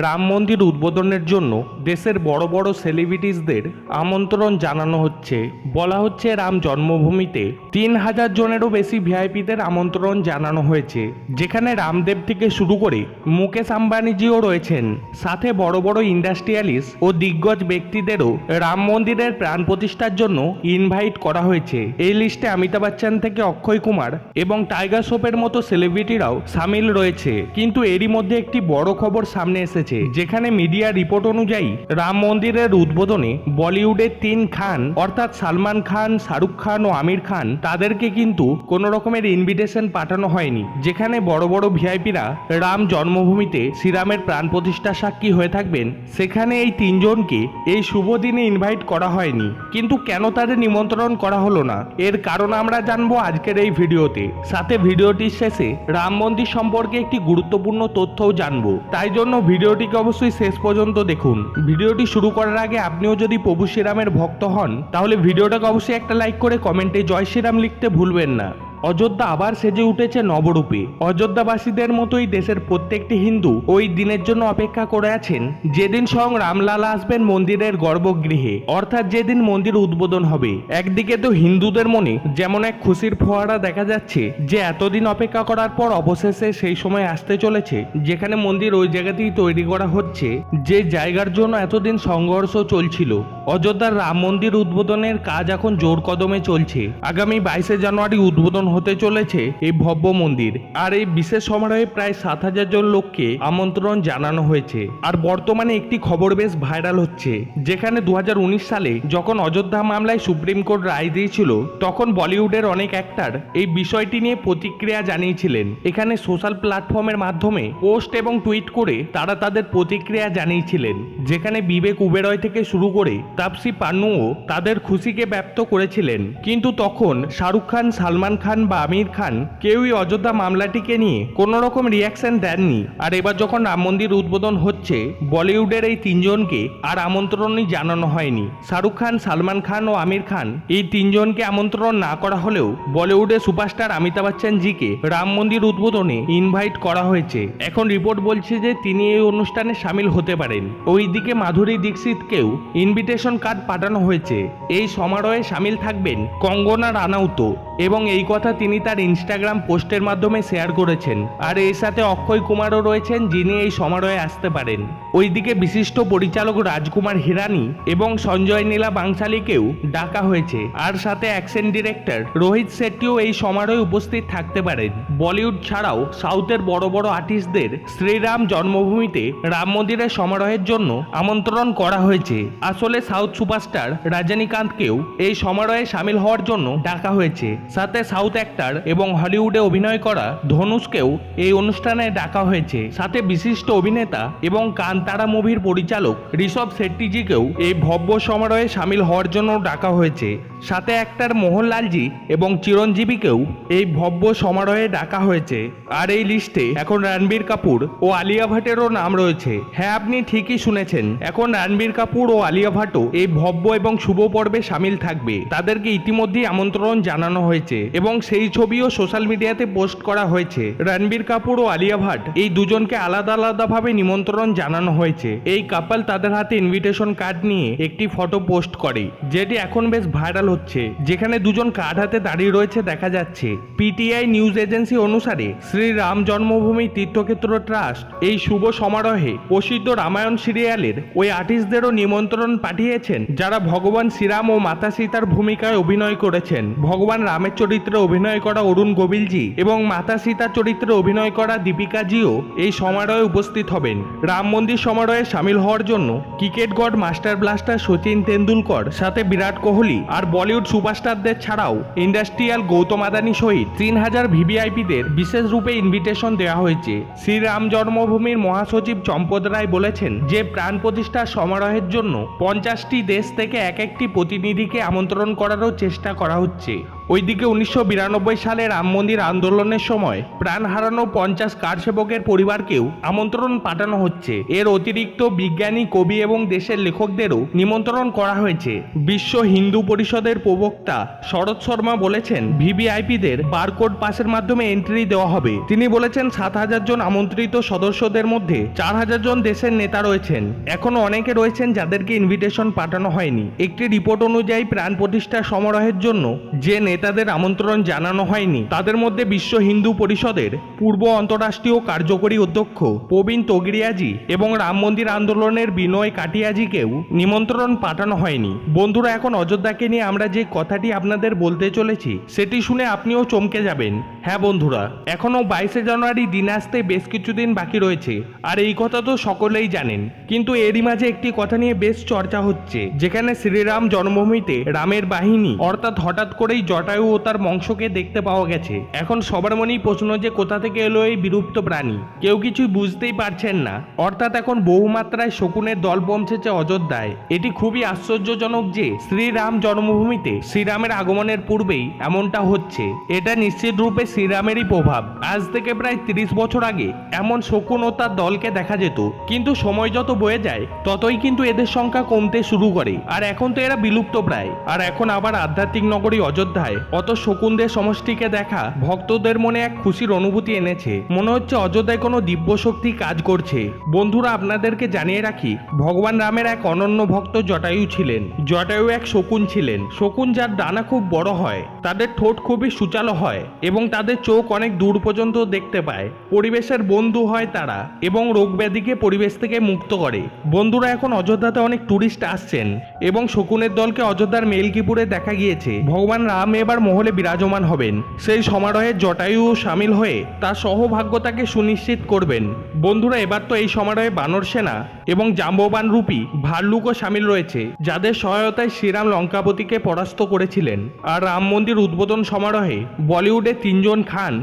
রাম মন্দির উদ্বোধনের জন্য দেশের বড় বড় সেলিব্রিটিসদের আমন্ত্রণ জানানো হচ্ছে। বলা হচ্ছে রাম জন্মভূমিতে তিন হাজার জনেরও বেশি ভিআইপিদের আমন্ত্রণ জানানো হয়েছে। যেখানে রামদেব থেকে শুরু করে মুকেশ আম্বানিজিও রয়েছেন। সাথে বড় বড় ইন্ডাস্ট্রিয়ালিস্ট ও দিগ্গজ ব্যক্তিদেরও রাম মন্দিরের প্রাণ প্রতিষ্ঠার জন্য ইনভাইট করা হয়েছে। এই লিস্টে অমিতাভ বচ্চন থেকে অক্ষয় কুমার এবং টাইগার শ্রফের মতো সেলিব্রিটিরাও সামিল রয়েছে। কিন্তু এরই মধ্যে একটি বড় খবর সামনে এসেছে। যেখানে মিডিয়া রিপোর্ট অনুযায়ী রাম মন্দিরের উদ্বোধনে বলিউডের তিন খান, অর্থাৎ সালমান খান, শাহরুখ খান ও আমির খান, তাদেরকে কিন্তু কোনো রকমের ইনভিটেশন পাঠানো হয়নি। যেখানে বড় বড় ভিআইপিরা রাম জন্মভূমিতে শ্রীরামের প্রাণ প্রতিষ্ঠা সাক্ষী হয়ে থাকবেন, সেখানে এই তিনজনকে এই শুভ দিনে ইনভাইট করা হয়নি। কিন্তু কেন তাদের নিমন্ত্রণ করা হলো না? এর কারণ আমরা জানব আজকের এই ভিডিওতে। সাথে ভিডিওটির শেষে রাম মন্দির সম্পর্কে একটি গুরুত্বপূর্ণ তথ্যও জানব। তাই জন্য ভিডিওটিকে অবশ্যই শেষ পর্যন্ত দেখুন। ভিডিওটি শুরু করার আগে আপনিও যদি প্রভু শ্রীরামের ভক্ত হন, তাহলে ভিডিওটাকে অবশ্যই একটা লাইক করে কমেন্টে জয় শ্রীরাম লিখতে ভুলবেন না। অযোধ্যা আবার সেজে উঠেছে নবরূপে। অযোধ্যাবাসীদের মতোই দেশের প্রত্যেকটি হিন্দু ওই দিনের জন্য অপেক্ষা করে আছেন। যেদিন স্বয়ং রামলালা আসবেন মন্দিরের গর্ভগৃহে, অর্থাৎ যেদিন মন্দির উদ্বোধন হবে। একদিকে তো হিন্দুদের মনে যেমন এক খুশির ফোয়ারা দেখা যাচ্ছে, যে এতদিন অপেক্ষা করার পর অবশেষে সেই সময় আসতে চলেছে, যেখানে মন্দির ওই জায়গাতেই তৈরি করা হচ্ছে, যে জায়গার জন্য এতদিন সংঘর্ষ চলছিল। অযোধ্যার রাম মন্দির উদ্বোধনের কাজ এখন জোর কদমে চলছে। আগামী বাইশে জানুয়ারি উদ্বোধন হতে চলেছে এই ভব্য মন্দির। আর এই বিশেষ সমারোহে প্রায় সাত হাজার জন লোককে আমন্ত্রণ জানানো হয়েছে। আর বর্তমানে একটি খবর বেশ ভাইরাল হচ্ছে, যেখানে দু হাজার উনিশ সালে যখন অযোধ্যা মামলায় সুপ্রিম কোর্ট রায় দিয়েছিল, তখন বলিউডের অনেক অ্যাক্টার এই বিষয়টি নিয়ে প্রতিক্রিয়া জানিয়েছিলেন। এখানে সোশ্যাল প্ল্যাটফর্মের মাধ্যমে পোস্ট এবং টুইট করে তারা তাদের প্রতিক্রিয়া জানিয়েছিলেন, যেখানে বিবেক উবেরয় থেকে শুরু করে তাপসি পান্নুও তাদের খুশিকে ব্যক্ত করেছিলেন। কিন্তু তখন শাহরুখ খান, সালমান খান বা আমির খান কেউই অযোধ্যা মামলাটিকে নিয়ে কোনো রকম রিয়াকশন দেননি। আর এবার যখন রাম মন্দির উদ্বোধন হচ্ছে, বলিউডের এই তিনজনকে আর আমন্ত্রণই জানানো হয়নি। শাহরুখ খান, সালমান খান ও আমির খান এই তিনজনকে আমন্ত্রণ না করা হলেও বলিউডের সুপারস্টার অমিতাভ বচ্চন জিকে রাম মন্দির উদ্বোধনে ইনভাইট করা হয়েছে। এখন রিপোর্ট বলছে যে তিনি এই অনুষ্ঠানে সামিল হতে পারেন। ওইদিকে মাধুরী দীক্ষিতকেও ইনভিটেশন কার্ড পাঠানো হয়েছে। এই সমারোহে সামিল থাকবেন কঙ্গনা রানাউতো। এবং এই কথা তিনি তার ইনস্টাগ্রাম পোস্টের মাধ্যমে শেয়ার করেছেন। আর এর সাথে অক্ষয় কুমারও রয়েছেন, যিনি এই সমারোহে আসতে পারেন। ওইদিকে বিশিষ্ট পরিচালক রাজকুমার হিরানি এবং সঞ্জয় নীলা বাংশালীকেও ডাকা হয়েছে। আর সাথে অ্যাকশন ডিরেক্টর রোহিত শেট্টিও এই সমারোহে উপস্থিত থাকতে পারেন। বলিউড ছাড়াও সাউথের বড় বড় আর্টিস্টদের শ্রীরাম জন্মভূমিতে রাম মন্দিরের সমারোহের জন্য আমন্ত্রণ করা হয়েছে। আসলে সাউথ সুপারস্টার রজনীকান্তকেও এই সমারোহে সামিল হওয়ার জন্য ডাকা হয়েছে। সাথে সাউথ অ্যাক্টার এবং হলিউডে অভিনয় করা ধনুষকেও এই অনুষ্ঠানে ডাকা হয়েছে। সাথে বিশিষ্ট অভিনেতা এবং কান্তারা মুভির পরিচালক ঋষভ শেট্টিজিকেও এই ভব্য সমারোহে সামিল হওয়ার জন্য ডাকা হয়েছে। সাথে অ্যাক্টর মোহনলালজি এবং চিরঞ্জীবীকেও এই ভব্য সমারোহে ডাকা হয়েছে। আর এই লিস্টে এখন রণবীর কাপুর ও আলিয়া ভাটেরও নাম রয়েছে। হ্যাঁ আপনি ঠিকই শুনেছেন। এখন রণবীর কাপুর ও আলিয়া ভাটও এই ভব্য এবং শুভ পর্বে সামিল থাকবে। তাদেরকে ইতিমধ্যেই আমন্ত্রণ জানানো হয়েছে এবং সেই ছবিও সোশ্যাল মিডিয়াতে পোস্ট করা হয়েছে। রণবীর কাপুর ও আলিয়া ভাট এই দুজনকে আলাদা আলাদাভাবে নিমন্ত্রণ জানানো হয়েছে। এই কাপাল তাদের হাতে ইনভিটেশন কার্ড নিয়ে একটি ফটো পোস্ট করে, যেটি এখন বেশ ভাইরাল হচ্ছে, যেখানে দুজন কার্ড হাতে দাঁড়িয়ে রয়েছে দেখা যাচ্ছে। পিটিআই নিউজ এজেন্সি অনুসারে শ্রী রাম জন্মভূমি তীর্থক্ষেত্র ট্রাস্ট এই শুভ সমারোহে প্রসিদ্ধ রামায়ণ সিরিয়ালের ওই আর্টিস্টদেরও নিমন্ত্রণ পাঠিয়েছেন, যারা ভগবান শ্রীরাম ও মাতা সীতার ভূমিকায় অভিনয় করেছেন। ভগবান রামের চরিত্রে অভিনয় করা অরুণ গোবিলজি এবং মাতা সীতার চরিত্রে অভিনয় করা দীপিকাজিও এই সমারোহে উপস্থিত হবেন। রাম মন্দির সমারোহে সামিল হওয়ার জন্য cricket god master blaster Sachin Tendulkar সাথে বিরাট কোহলি আর বলিউড সুপারস্টারদের ছাড়াও ইন্ডাস্ট্রিয়াল গৌতম আদানি সহিত তিন হাজার ভিভিআইপিদের বিশেষ রূপে ইনভিটেশন দেওয়া হয়েছে। শ্রীরাম জন্মভূমির মহাসচিব চম্পদ রায় বলেছেন যে, প্রাণ প্রতিষ্ঠার সমারোহের জন্য পঞ্চাশটি দেশ থেকে এক একটি প্রতিনিধিকে আমন্ত্রণ করারও চেষ্টা করা হচ্ছে। ওইদিকে উনিশশো বিরানব্বই সালে রাম মন্দির আন্দোলনের সময় প্রাণ হারানো পঞ্চাশ কারসেবকের পরিবারকেও আমন্ত্রণ পাঠানো হচ্ছে। এর অতিরিক্ত বিজ্ঞানী, কবি এবং দেশের লেখকদেরও নিমন্ত্রণ করা হয়েছে। বিশ্ব হিন্দু পরিষদের প্রবক্তা শরৎ শর্মা বলেছেন, ভিভিআইপিদের বারকোড পাসের মাধ্যমে এন্ট্রি দেওয়া হবে। তিনি বলেছেন, সাত হাজার জন আমন্ত্রিত সদস্যদের মধ্যে চার হাজার জন দেশের নেতা রয়েছেন। এখনও অনেকে রয়েছেন যাদেরকে ইনভিটেশন পাঠানো হয়নি। একটি রিপোর্ট অনুযায়ী প্রাণ প্রতিষ্ঠা সমারোহের জন্য যে নেতাদের আমন্ত্রণ জানানো হয়নি। তাদের মধ্যে বিশ্ব হিন্দু পরিষদের পূর্ব অন্তরাষ্ট্রীয় কার্যকরী অধ্যক্ষ প্রবীণ তগিরিয়াজি এবং রাম মন্দির আন্দোলনের বিনয় কাটিয়াজিকেও নিমন্ত্রণ পাঠানো হয়নি। বন্ধুরা, এখন অযোধ্যাকে নিয়ে আমরা যে কথাটি আপনাদের বলতে চলেছি, সেটি শুনে আপনিও চমকে যাবেন। হ্যাঁ বন্ধুরা, এখনও বাইশে জানুয়ারি দিন আসতে বেশ কিছুদিন বাকি রয়েছে, আর এই কথা তো সকলেই জানেন। কিন্তু এরই মাঝে একটি কথা নিয়ে বেশ চর্চা হচ্ছে, যেখানে শ্রীরাম জন্মভূমিতে রামের বাহিনী, অর্থাৎ হঠাৎ করেই জটায়ু ও তার বংশকে দেখতে পাওয়া গেছে। এখন সবার মনেই প্রশ্ন যে কোথা থেকে এলো এই বিলুপ্ত প্রাণী। কেউ কিছুই বুঝতেই পারছেন না। অর্থাৎ এখন বহুমাত্রায় শকুনের দল পৌঁছেছে অযোধ্যায়। এটি খুবই আশ্চর্যজনক যে শ্রীরাম জন্মভূমিতে শ্রীরামের আগমনের পূর্বেই এমনটা হচ্ছে। এটা নিশ্চিত রূপে শ্রীরামেরই প্রভাব। আজ থেকে প্রায় তিরিশ বছর আগে এমন শকুন ও তার দলকে দেখা যেত। কিন্তু সময় যত বয়ে যায়, ততই কিন্তু এদের সংখ্যা কমতে শুরু করে। আর এখন তো এরা বিলুপ্ত প্রায়। আর এখন আবার আধ্যাত্মিক নগরী অযোধ্যায়। অত শকুনদের সমষ্টিকে দেখা ভক্তদের মনে এক খুশির অনুভূতি এনেছে। মনে হচ্ছে অযোধ্যায় কোনো দিব্য শক্তি কাজ করছে। বন্ধুরা, আপনাদেরকে জানিয়ে রাখি, ভগবান রামের এক অনন্য ভক্ত জটায়ু ছিলেন। জটায়ু এক শকুন ছিলেন। শকুন যার ডানা খুব বড় হয়, তাদের ঠোঁট খুবই সুচালো হয় এবং তাদের চোখ অনেক দূর পর্যন্ত দেখতে পায়। পরিবেশের বন্ধু হয় তারা এবং রোগ ব্যাধিকে পরিবেশ থেকে মুক্ত করে। বন্ধুরা, এখন অযোধ্যাতে অনেক টুরিস্ট আসছেন এবং শকুনের দলকে অযোধ্যার মেলকিপুরে দেখা গিয়েছে। ভগবান রাম এবার মহলে বিরাজমান হবেন। সেই সমারোহে জটায়ু সামিল হয়ে তার সহভাগ্যতাকে সুনিশ্চিত করবেন। বন্ধুরা, এবার তো এই সমারোহে বানর সেনা এবং জাম্ববান রূপী ভাল্লুকও সামিল রয়েছে, যাদের সহায়তায় শ্রীরাম লঙ্কাপতিকে পরাস্ত করেছিলেন। আর রাম মন্দির উদ্বোধন সমারোহে বলিউডে তিনজন খান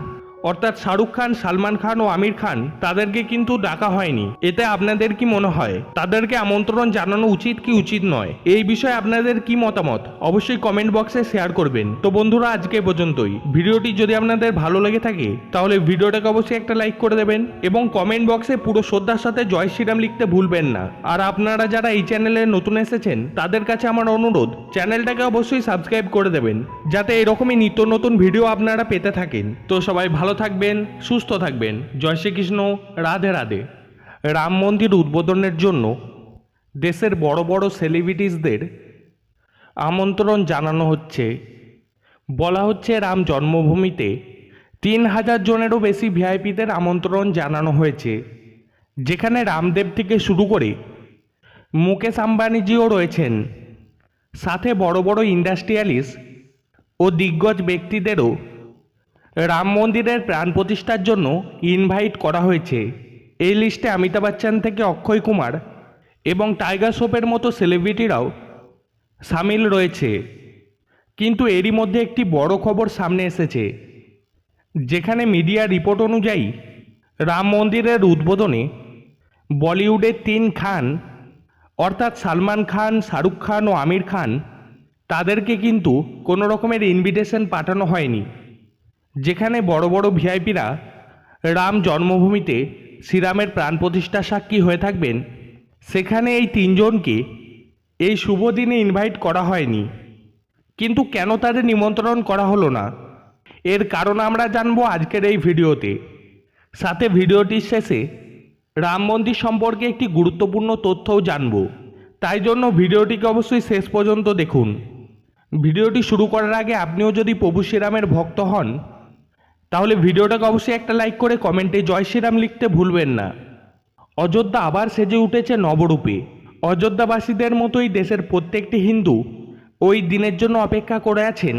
অর্থাৎ শাহরুখ খান, সালমান খান ও আমির খান, তাদেরকে কিন্তু ডাকা হয়নি। এতে আপনাদের কি মনে হয়? তাদেরকে আমন্ত্রণ জানানো উচিত কি উচিত নয়? এই বিষয়ে আপনাদের কি মতামত? অবশ্যই কমেন্ট বক্সে শেয়ার করবেন। তো বন্ধুরা, আজকে পর্যন্তই। ভিডিওটি যদি আপনাদের ভালো লেগে থাকে, তাহলে ভিডিওটাকে অবশ্যই একটা লাইক করে দেবেন এবং কমেন্ট বক্সে পুরো শ্রদ্ধার সাথে জয় শ্রীরাম লিখতে ভুলবেন না। আর আপনারা যারা এই চ্যানেলে নতুন এসেছেন, তাদের কাছে আমার অনুরোধ চ্যানেলটাকে অবশ্যই সাবস্ক্রাইব করে দেবেন, যাতে এরকমই নিত্য নতুন ভিডিও আপনারা পেতে থাকেন। তো সবাই ভালো থাকবেন, সুস্থ থাকবেন। জয় শ্রীকৃষ্ণ, রাধে রাধে। রাম মন্দির উদ্বোধনের জন্য দেশের বড় বড় সেলিব্রিটিসদের আমন্ত্রণ জানানো হচ্ছে। বলা হচ্ছে রাম জন্মভূমিতে তিন হাজার জনেরও বেশি ভিআইপিদের আমন্ত্রণ জানানো হয়েছে। যেখানে রামদেব থেকে শুরু করে মুকেশ আম্বানিজিও রয়েছেন। সাথে বড় বড় ইন্ডাস্ট্রিয়ালিস্ট ও দিগ্গজ ব্যক্তিদেরও রাম মন্দিরের প্রাণ প্রতিষ্ঠার জন্য ইনভাইট করা হয়েছে। এই লিস্টে অমিতাভ বচ্চন থেকে অক্ষয় কুমার এবং টাইগার শ্রফের মতো সেলিব্রিটিরাও সামিল রয়েছে। কিন্তু এরই মধ্যে একটি বড় খবর সামনে এসেছে, যেখানে মিডিয়া রিপোর্ট অনুযায়ী রাম মন্দিরের উদ্বোধনে বলিউডের তিন খান, অর্থাৎ সালমান খান, শাহরুখ খান ও আমির খান, তাদেরকে কিন্তু কোনো রকমের ইনভিটেশন পাঠানো হয়নি। যেখানে বড় বড় ভিআইপিরা রাম জন্মভূমিতে শ্রীরামের প্রাণ প্রতিষ্ঠা সাক্ষী হয়ে থাকবেন, সেখানে এই তিনজনকে এই শুভ দিনে ইনভাইট করা হয়নি। কিন্তু কেন তাদের নিমন্ত্রণ করা হলো না? এর কারণ আমরা জানব আজকের এই ভিডিওতে। সাথে ভিডিওটির শেষে রাম মন্দির সম্পর্কে একটি গুরুত্বপূর্ণ তথ্যও জানব। তাই জন্য ভিডিওটিকে অবশ্যই শেষ পর্যন্ত দেখুন। ভিডিওটি শুরু করার আগে আপনিও যদি প্রভু শ্রীরামের ভক্ত হন তাহলে ভিডিওটাকে অবশ্যই একটা লাইক করে কমেন্টে জয় শ্রীরাম লিখতে ভুলবেন না। অযোধ্যা আবার সেজে উঠেছে নবরূপে। অযোধ্যাবাসীদের মতোই দেশের প্রত্যেকটি হিন্দু ওই দিনের জন্য অপেক্ষা করে আছেন।